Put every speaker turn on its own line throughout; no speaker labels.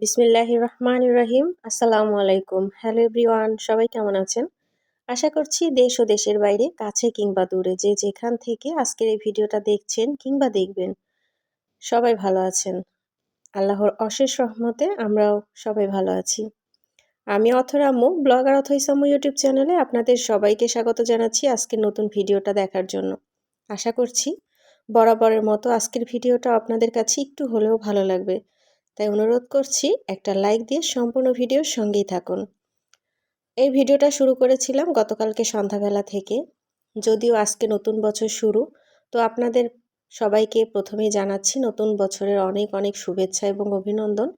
বিসমিল্লাহ রহমান রহিম। আসসালামু আলাইকুম। হ্যালো এভরিওয়ান, সবাই কেমন আছেন? আশা করছি দেশ ও দেশের বাইরে, কাছে কিংবা দূরে যে যেখান থেকে আজকের এই ভিডিওটা দেখছেন কিংবা দেখবেন, সবাই ভালো আছেন। আল্লাহর অশেষ রহমতে আমরাও সবাই ভালো আছি। আমি অথরাম্মু ব্লগার অথইসাম্মু ইউটিউব চ্যানেলে আপনাদের সবাইকে স্বাগত জানাচ্ছি আজকের নতুন ভিডিওটা দেখার জন্য। আশা করছি বরাবরের মতো আজকের ভিডিওটা আপনাদের কাছে একটু হলেও ভালো লাগবে। তাই অনুরোধ করছি একটা লাইক দিয়ে সম্পূর্ণ ভিডিওর সঙ্গেই থাকুন। এই ভিডিওটা শুরু করেছিলাম গতকালকে সন্ধ্যাবেলা থেকে। যদিও আজকে নতুন বছর শুরু, তো আপনাদের সবাইকে প্রথমেই জানাচ্ছি নতুন বছরের অনেক অনেক শুভেচ্ছা এবং অভিনন্দন।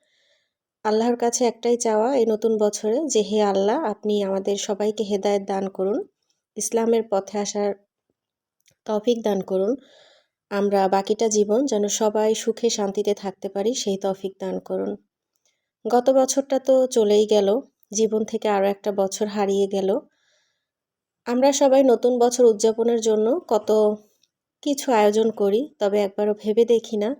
আল্লাহর কাছে একটাই চাওয়া এই নতুন বছরে যে, হে আল্লাহ, আপনি আমাদের সবাইকে হেদায়ত দান করুন, ইসলামের পথে আসার তফিক দান করুন। আমরা বাকিটা জীবন যেন সবাই সুখে শান্তিতে থাকতে পারি, সেই তফিক দান করুন। গত বছরটা তো চলেই গেল, জীবন থেকে আরও একটা বছর হারিয়ে গেল। আমরা সবাই নতুন বছর উদযাপনের জন্য কত কিছু আয়োজন করি, তবে একবারও ভেবে দেখি না।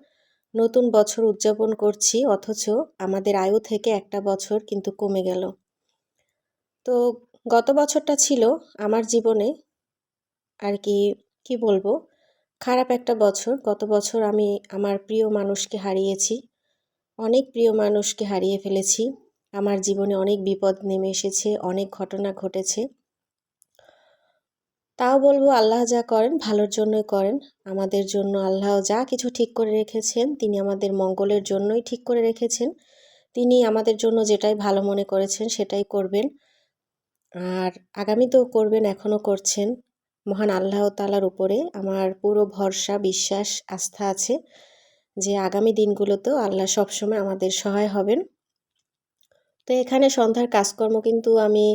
নতুন বছর উদযাপন করছি, অথচ আমাদের আয়ু থেকে একটা বছর কিন্তু কমে গেল। তো গত বছরটা ছিল আমার জীবনে, আর কি কি বলব? খারাপ একটা বছর। গত বছর আমি আমার প্রিয় মানুষকে হারিয়েছি। অনেক প্রিয় মানুষকে হারিয়ে ফেলেছি। আমার জীবনে অনেক বিপদ নেমে এসেছে, অনেক ঘটনা ঘটেছে। তাও বলব আল্লাহ যা করেন, ভালোর জন্যই করেন। আমাদের জন্য আল্লাহ যা কিছু ঠিক করে রেখেছেন, তিনি আমাদের মঙ্গলের জন্যই ঠিক করে রেখেছেন। তিনি আমাদের জন্য যেটাই ভালো মনে করেছেন, সেটাই করবেন। আর আগামী তো করবেন, এখনও করছেন। মহান আল্লাহ তালার উপরে আমার পুরো ভরসা, বিশ্বাস, আস্থা আছে যে আগামী দিনগুলোতেও আল্লাহ সবসময় আমাদের সহায় হবেন। তো এখানে সন্ধ্যার কাজকর্ম কিন্তু আমি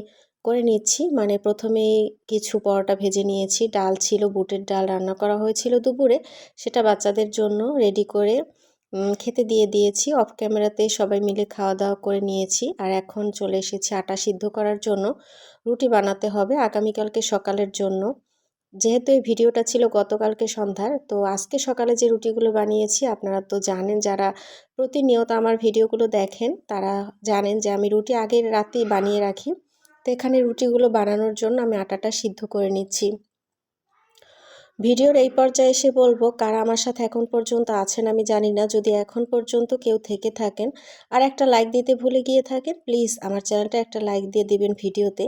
করে নিচ্ছি। মানে প্রথমে কিছু পরোটা ভেজে নিয়েছি। ডাল ছিল, বুটের ডাল রান্না করা হয়েছিল দুপুরে। সেটা বাচ্চাদের জন্য রেডি করে খেতে দিয়ে দিয়েছি। অফ ক্যামেরাতে সবাই মিলে খাওয়া দাওয়া করে নিয়েছি। আর এখন চলে এসেছি আটা সিদ্ধ করার জন্য। রুটি বানাতে হবে আগামীকালকে সকালের জন্য। যেহেতু এই ভিডিওটা ছিল গতকালকে সন্ধ্যার, তো আজকে সকালে যে রুটিগুলো বানিয়েছি, আপনারা তো জানেন যারা প্রতিনিয়ত আমার ভিডিওগুলো দেখেন, তারা জানেন যে আমি রুটি আগের রাতেই বানিয়ে রাখি। তো এখানে রুটিগুলো বানানোর জন্য আমি আটাটা সিদ্ধ করে নিচ্ছি। ভিডিওর এই পর্যায়ে এসে বলব, কারা আমার সাথে এখন পর্যন্ত আছেন আমি জানি না, যদি এখন পর্যন্ত কেউ থেকে থাকেন, আর একটা লাইক দিতে ভুলে গিয়ে থাকেন প্লিজ আমার চ্যানেলটা একটা লাইক দিয়ে দিবেন ভিডিওতে।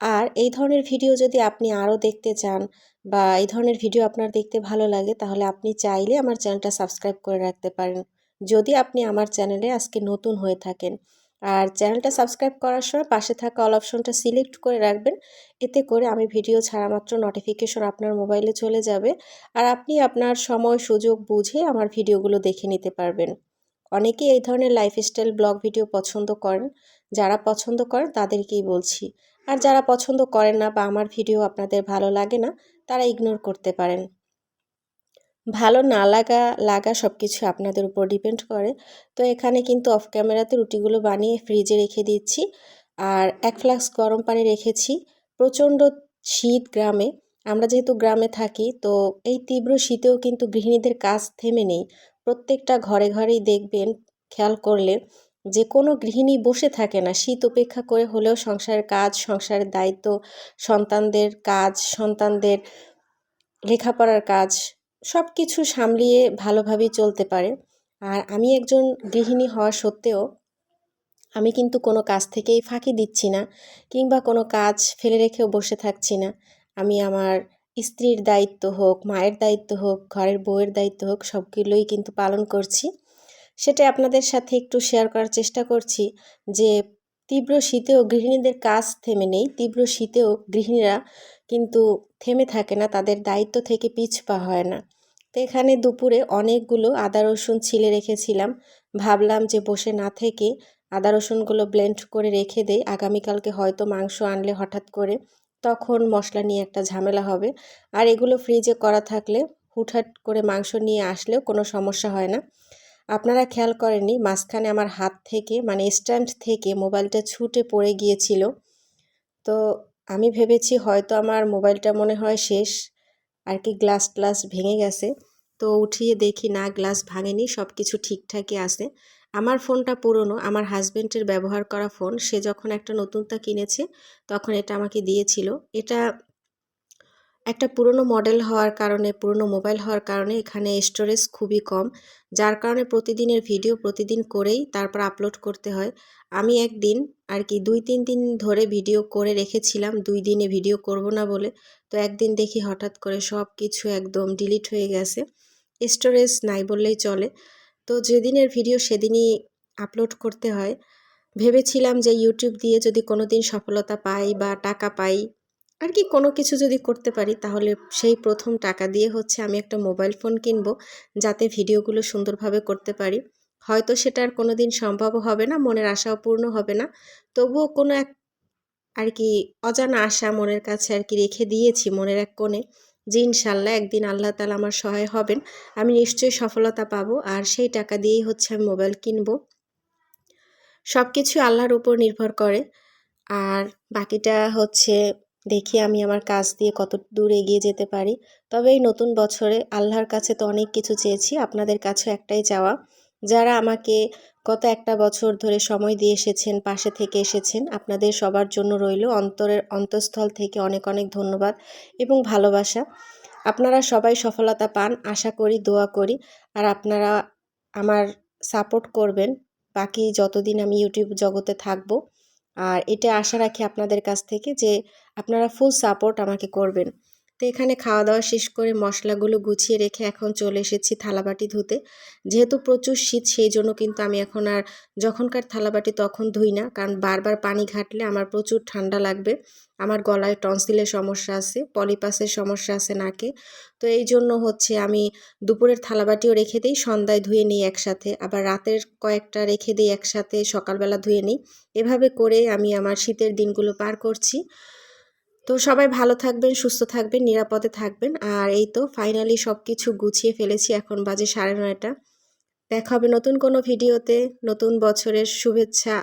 আর এই ধরনের ভিডিও যদি আপনি আরও দেখতে চান বা এই ধরনের ভিডিও আপনার দেখতে ভালো লাগে, তাহলে আপনি চাইলে আমার চ্যানেলটা সাবস্ক্রাইব করে রাখতে পারেন। যদি আপনি আমার চ্যানেলে আজকে নতুন হয়ে থাকেন আর চ্যানেলটা সাবস্ক্রাইব করার সময় পাশে থাকা অল অপশনটা সিলেক্ট করে রাখবেন, এতে করে আমি ভিডিও ছাড়া মাত্র নোটিফিকেশন আপনার মোবাইলে চলে যাবে আর আপনি আপনার সময়, সুযোগ বুঝে আমার ভিডিওগুলো দেখে নিতে পারবেন। অনেকেই এই ধরনের লাইফস্টাইল ব্লগ ভিডিও পছন্দ করেন, যারা পছন্দ করেন তাদেরকেই বলছি। আর যারা পছন্দ করেন না বা আমার ভিডিও আপনাদের ভালো লাগে না, তারা ইগনোর করতে পারেন। ভালো না লাগা লাগা সব কিছু আপনাদের উপর ডিপেন্ড করে। তো এখানে কিন্তু অফ ক্যামেরাতে রুটিগুলো বানিয়ে ফ্রিজে রেখে দিচ্ছি। আর এক ফ্লাক্স গরম পানি রেখেছি। প্রচণ্ড শীত গ্রামে। আমরা যেহেতু গ্রামে থাকি, তো এই তীব্র শীতেও কিন্তু গৃহিণীদের কাজ থেমে নেই। প্রত্যেকটা ঘরে ঘরেই দেখবেন, খেয়াল করলে যে কোনো গৃহিণী বসে থাকে না। শীত উপেক্ষা করে হলেও সংসারের কাজ, সংসারের দায়িত্ব, সন্তানদের কাজ, সন্তানদের লেখাপড়ার কাজ সব কিছু সামলিয়ে ভালোভাবেই চলতে পারে। আর আমি একজন গৃহিণী হওয়া সত্ত্বেও আমি কিন্তু কোনো কাজ থেকেই ফাঁকি দিচ্ছি না কিংবা কোনো কাজ ফেলে রেখেও বসে থাকছি না। আমি আমার স্ত্রীর দায়িত্ব হোক, মায়ের দায়িত্ব হোক, ঘরের বউয়ের দায়িত্ব হোক, সবগুলোই কিন্তু পালন করছি। সেটা আপনাদের সাথে একটু শেয়ার করার চেষ্টা করছি যে, তীব্র শীতেও গৃহিণীদের কাজ থেমে নেই, তীব্র শীতেও গৃহিণীরা কিন্তু থেমে থাকে না, তাদের দায়িত্ব থেকে পিছপা হয় না। তো এখানে দুপুরে অনেকগুলো আদা, রসুন ছিলে রেখেছিলাম। ভাবলাম যে বসে না থেকে আদা, রসুনগুলো ব্লেন্ড করে রেখে দেই, আগামীকালকে হয়তো মাংস আনলে হঠাৎ করে, তখন মশলা নিয়ে একটা ঝামেলা হবে। আর এগুলো ফ্রিজে করা থাকলে হুটহাট করে মাংস নিয়ে আসলেও কোনো সমস্যা হয় না। আপনারা খেয়াল করেননি, মাঝখানে আমার হাত থেকে মানে স্ট্যান্ড থেকে মোবাইলটা ছুটে পড়ে গিয়েছিল। তো আমি ভেবেছি হয়তো আমার মোবাইলটা মনে হয় শেষ, আর কি গ্লাস ট্লাস ভেঙে গেছে। তো উঠিয়ে দেখি, না, গ্লাস ভাঙেনি সব কিছু ঠিকঠাকই আছে। আমার ফোনটা পুরনো, আমার হাজব্যান্ডের ব্যবহার করা ফোন, সে যখন একটা নতুনটা কিনেছে, তখন এটা আমাকে দিয়েছিল। এটা একটা পুরনো মডেল হওয়ার কারণে, পুরনো মোবাইল হওয়ার কারণে এখানে স্টোরেজ খুবই কম। যার কারণে প্রতিদিনের ভিডিও প্রতিদিন করেই তারপর আপলোড করতে হয়। আমি একদিন আর কি দুই, তিন দিন ধরে ভিডিও করে রেখেছিলাম, দুই দিনে ভিডিও করব না বলে। তো একদিন দেখি হঠাৎ করে সব কিছু একদম ডিলিট হয়ে গেছে। স্টোরেজ নাই বললেই চলে। তো যেদিনের ভিডিও সেদিনই আপলোড করতে হয়। ভেবেছিলাম যে ইউটিউব দিয়ে যদি কোনো দিন সফলতা পাই বা টাকা পাই আর কি কোনো কিছু যদি করতে পারি, তাহলে সেই প্রথম টাকা দিয়ে হচ্ছে আমি একটা মোবাইল ফোন কিনবো, যাতে ভিডিওগুলো সুন্দরভাবে করতে পারি। হয়তো সেটা আর কোনো দিন সম্ভবও হবে না, মনের আশাও পূর্ণ হবে না। তবুও কোনো এক আর কি অজানা আশা মনের কাছে আর কি রেখে দিয়েছি মনের এক কোণে যে ইনশাল্লাহ একদিন আল্লাহ তালা আমার সহায় হবেন, আমি নিশ্চয়ই সফলতা পাবো আর সেই টাকা দিয়েই হচ্ছে আমি মোবাইল কিনবো। সব কিছু আল্লাহর উপর নির্ভর করে। আর বাকিটা হচ্ছে দেখি আমি আমার কাজ দিয়ে কত দূর এগিয়ে যেতে পারি। তবে এই নতুন বছরে আল্লাহর কাছে তো অনেক কিছু চেয়েছি, আপনাদের কাছে একটাই চাওয়া। যারা আমাকে গত একটা বছর ধরে সময় দিয়ে এসেছেন, পাশে থেকে এসেছেন, আপনাদের সবার জন্য রইল অন্তরের অন্তঃস্থল থেকে অনেক অনেক ধন্যবাদ এবং ভালোবাসা। আপনারা সবাই সফলতা পান, আশা করি, দোয়া করি, আর আপনারা আমার সাপোর্ট করবেন। বাকি যতদিন আমি ইউটিউব জগতে থাকব আর এটা আশা রাখি আপনাদের কাছ থেকে যে আপনারা ফুল সাপোর্ট আমাকে করবেন। তো এখানে খাওয়া দাওয়া শেষ করে মশলাগুলো গুছিয়ে রেখে এখন চলে এসেছি থালাবাটি ধুতে। যেহেতু প্রচুর শীত, সেই জন্য কিন্তু আমি এখন আর যখনকার থালাবাটি তখন ধুই না। কারণ বারবার পানি ঘাটলে আমার প্রচুর ঠান্ডা লাগবে। আমার গলায় টনসিলের সমস্যা আছে, পলিপাসের সমস্যা আছে নাকে। তো এই জন্য হচ্ছে আমি দুপুরের থালাবাটিও রেখে দিই, সন্ধ্যায় ধুয়ে নিই একসাথে। আবার রাতের কয়েকটা রেখে দিই একসাথে, সকালবেলা ধুয়ে নিই। এভাবে করে আমি আমার শীতের দিনগুলো পার করছি। তো সবাই ভালো থাকবেন, সুস্থ থাকবেন, নিরাপদে থাকবেন। আর এই তো ফাইনালি সব কিছু গুছিয়ে ফেলেছি এখন বাজে সাড়ে নয়টা। দেখা হবে নতুন কোনো ভিডিওতে নতুন বছরের শুভেচ্ছা।